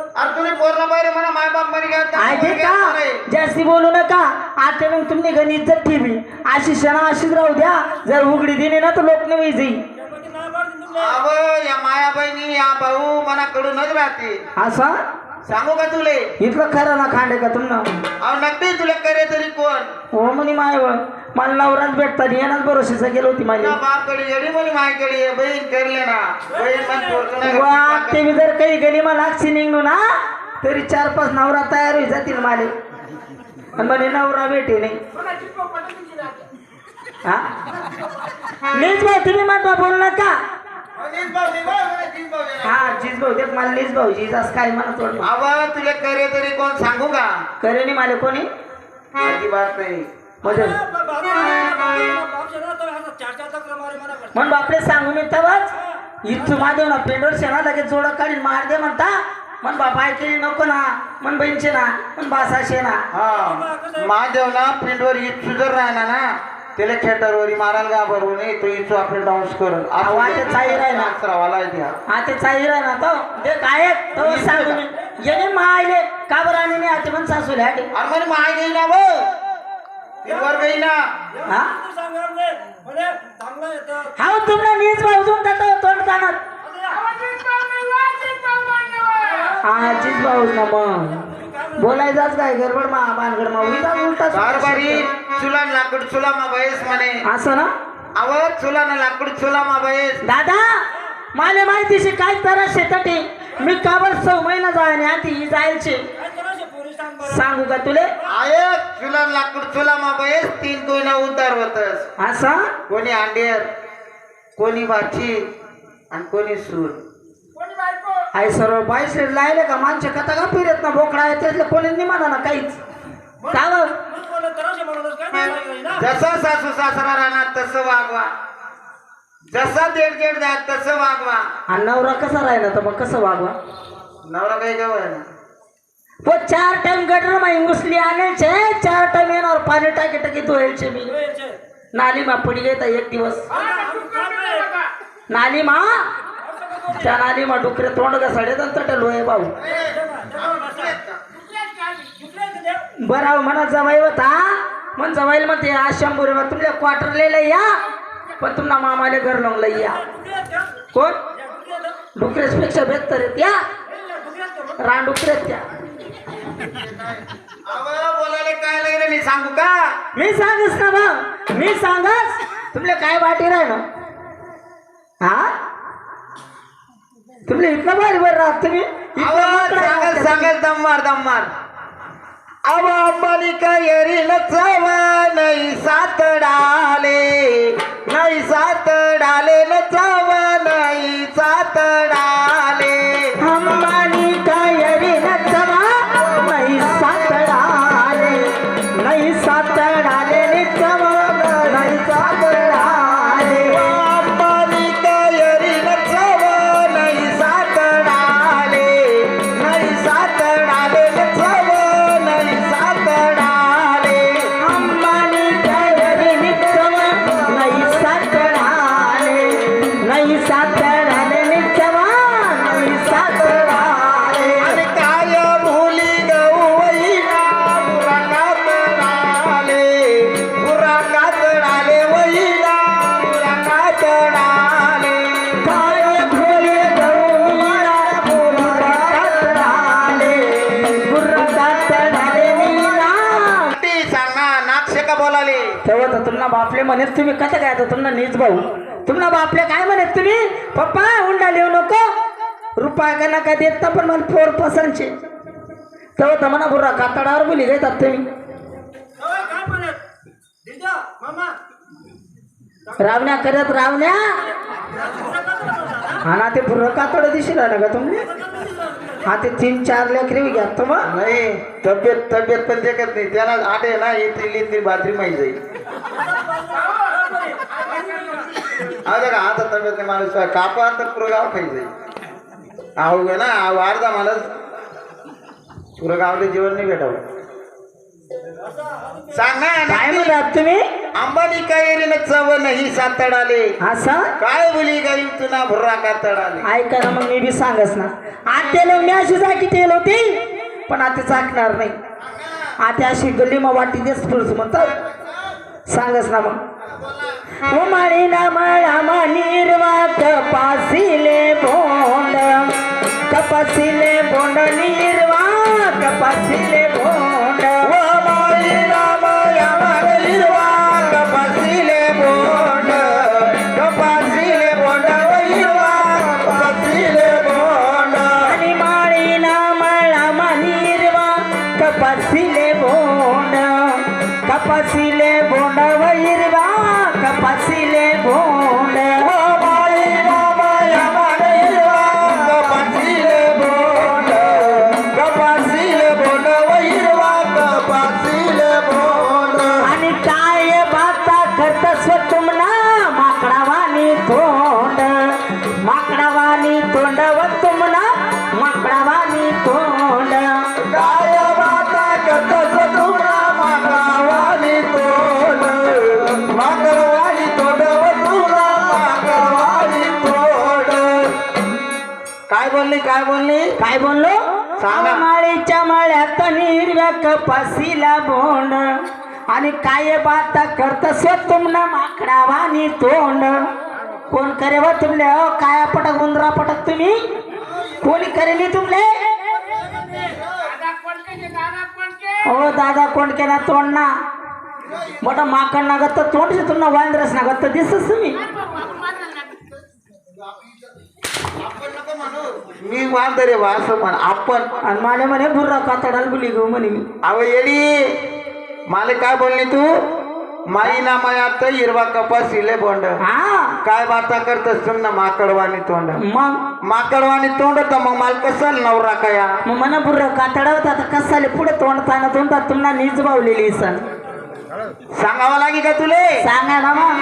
अरे तुम्ही पाहिजे म्हणा माय बाप मरी ऐके का? जास्ती बोलू नका. आता मग तुम्ही घरी इज्जत ठेवी. अशी क्षणा अशीच राहू द्या. जर उघडी दिली ना तर लोक नाही जाईल अव या माया बहिणी या भाऊ मनाकडूनच राहते असा? सांगू का तुले? इथलं खरं ना खांडे का तुम्हाला अहो नक्की तुला करे तरी कोण? हो म्हणे माय मला नवराच भेटतात येणार भरोशीचा गेलो होती माझी. ना बापकडे येडी म्हणे मायकडे ये बहीण करले ना. बहीण पण पोरगं नाही वा करत. ते मी जर काही गेली मला अक्षी निघलो ना तरी चार पाच नवरा तयार होई जातील माले. म्हणे नवरा भेटे नाही हा? भाऊ तुम्ही म्हणता बोलू हा जीज भाऊ देख मला लीज भाऊ जीज असं काय म्हणत वाटलं अव तुला करे तरी कोण सांगू का? करे नाही माले कोणी? अजिबात नाही. म्हणजे? म्हण बापले सांगू मी तवाच. इथं माझ्या ना पेंडोर शेणा लगेच जोड काढीन मार दे म्हणता. म्हण बाबा ऐकली नको ना. म्हण बहीणचे ना. म्हण बासा शेना हा. महादेव ना फील्डवर इथ सुधर राहिला ना. त्याला खेटरवरी मारायला का बरोबर नाही तो इथं आपलं डाऊन्स करून. आवाज चाई राहिला. रावाला इथे हा. हा ते चाही ना तो ते काय तो सांगू मी येणे मायले का? बरं आणि मी आता पण सासूले हाटे अरे म्हणे माय गई ना बो गई ना. हा? हा तुम्हाला नीच भाऊजून जातो तोंड जाणार हा जीज भाऊज ना मग. बोलायचाच काय गडबड मा बानगड मा उलटा बारबारी चुला न लाकूड चुला मा बयस म्हणे. असं ना? आवाज चुला न लाकूड चुला मा बयस दादा मला माहितीशी काय तर शेताटी मी काबर सौ महिना जाय आधी ही जायचे सांगू का तुले? आय चुला न लाकूड चुला मा बयस तीन कोयना उद्धार होतस. असा? कोणी अंडेर कोणी बाची आणि कोणी सूर. आई सर्व बाईस लायले का? माणसे कथा का फिरत ना? बोकडा आहे त्यातलं कोणी नाही म्हणा ना काहीच? बरं? जसा सासू सासरा राहणार तसं वागवा. जसा देड देड द्या तसं वागवा. आणि नवरा कसा राहिला तर मग कसं वागवा? नवरा काही ना वो चार टाइम गटर में मुसली आने छे चार टाइम येणार पाणी टाकी टाकी धुवायचे मी. नाली मा पडी गई तर एक दिवस. नाली मा? त्या नाली मा डुकरे तोंड घसाडे तर तट लोय भाऊ बरं म्हणा जवाई होता. मग जवाईल म्हणते आज शंभर रुपये तुमच्या क्वार्टर लिहिलं या. पण तुमना मामाले घर लावून लई या. कोण? डुकरेच पेक्षा बेहतर आहेत. या. रान डुकरेच त्या बोलायला काय लागले मी सांगू का? मी सांगस ना बा? मी सांगस? तुमले काय वाटी राह ना? हा तुमले इतकं भारी बरं राहत तुम्ही? मोकळं सांगल राहता सांगल दममार दममार अव अंबानी कैरी नचावा नाही सात डाले नाही सात डाले नचावा नाही सात डाले अंबानी कायरी नचवा नाही सातडाले नाही सातडाले निचवा नाही सात बोलाले तेव्हा तर तुम्हाला बापले म्हणत तुम्ही कसं काय आता तुम्हाला नीच भाऊ? तुम्हाला बापले काय म्हणत तुम्ही? पप्पा हुंडा लिहू नको. रुपया का नका देत तर पण मला फोर पसंतचे तेव्हा तर म्हणा बुर्रा कातडावर बोली घेतात तुम्ही. रावण्या करत रावण्या. हा ना ते बुर्रा कातड दिसेल ना का तुम्ही. हा ते तीन चार लेकरी घ्या मग. नाही तब्येत तब्येत पण देखत नाही. त्याला आटे ना येतील येतील बाजरी माहीत जाईल. आता का आता तब्येत नाही माणूस कापा तर पुरं गाव खाई जाईल. आहो गे ना आहो अर्धा मला पुरं गावले जेवण नाही भेटावं. सांग काय ना म्हणतात तुम्ही? अंबानी काय चव नाही सातडाले असं? काय बोली गाई तुना भुर्रा का तडाले ऐका ना मग मी बी सांगच ना. आत्याला मी अशी जागी ठेल होती पण आता चाकणार नाही. आता अशी गल्ली मग वाटी देस पुरुष म्हणतात सांगच ना मग. उमाळी ना मळा निर्वा कपासिले बोंड. कपासिले बोंड निर्वा कपासिले बोंड. बोलली काय बोलली? काय बोललो? सांगा. माळीच्या माळ्यात हिरव्या कपासीला बोंड. आणि काय बाता करत तुमना माकडावानी तोंड? कोण करे व तुमले? अ काय पटक उंदरा पटक तुम्ही? कोणी करेली तुमले? हो दादा कोण केला तोंड ना. मोठा माकड ना गत्त तोंड तुमना वांद्रस ना गत्त दिसस तुम्ही. मी वांदरे वा असं म्हण आपण. आणि माले म्हणे बुर्रा कातडाल बुली गो म्हणे मी. अव येडी. मला काय बोलली तू? माई ना मायात हिरवा कपास हिले बोंड. हा. काय बाता करतस तुमना माकडवानी तोंड? मग? माकडवानी तोंड तर मग मला कसं नवरा कया? मग मना बुर्र कातडा होता आता कसाले पुढे तोंड ताना तोंडात तुम्हाला नीज बावलेली सण सांगावं लागे का तुले? सांगा ना मग.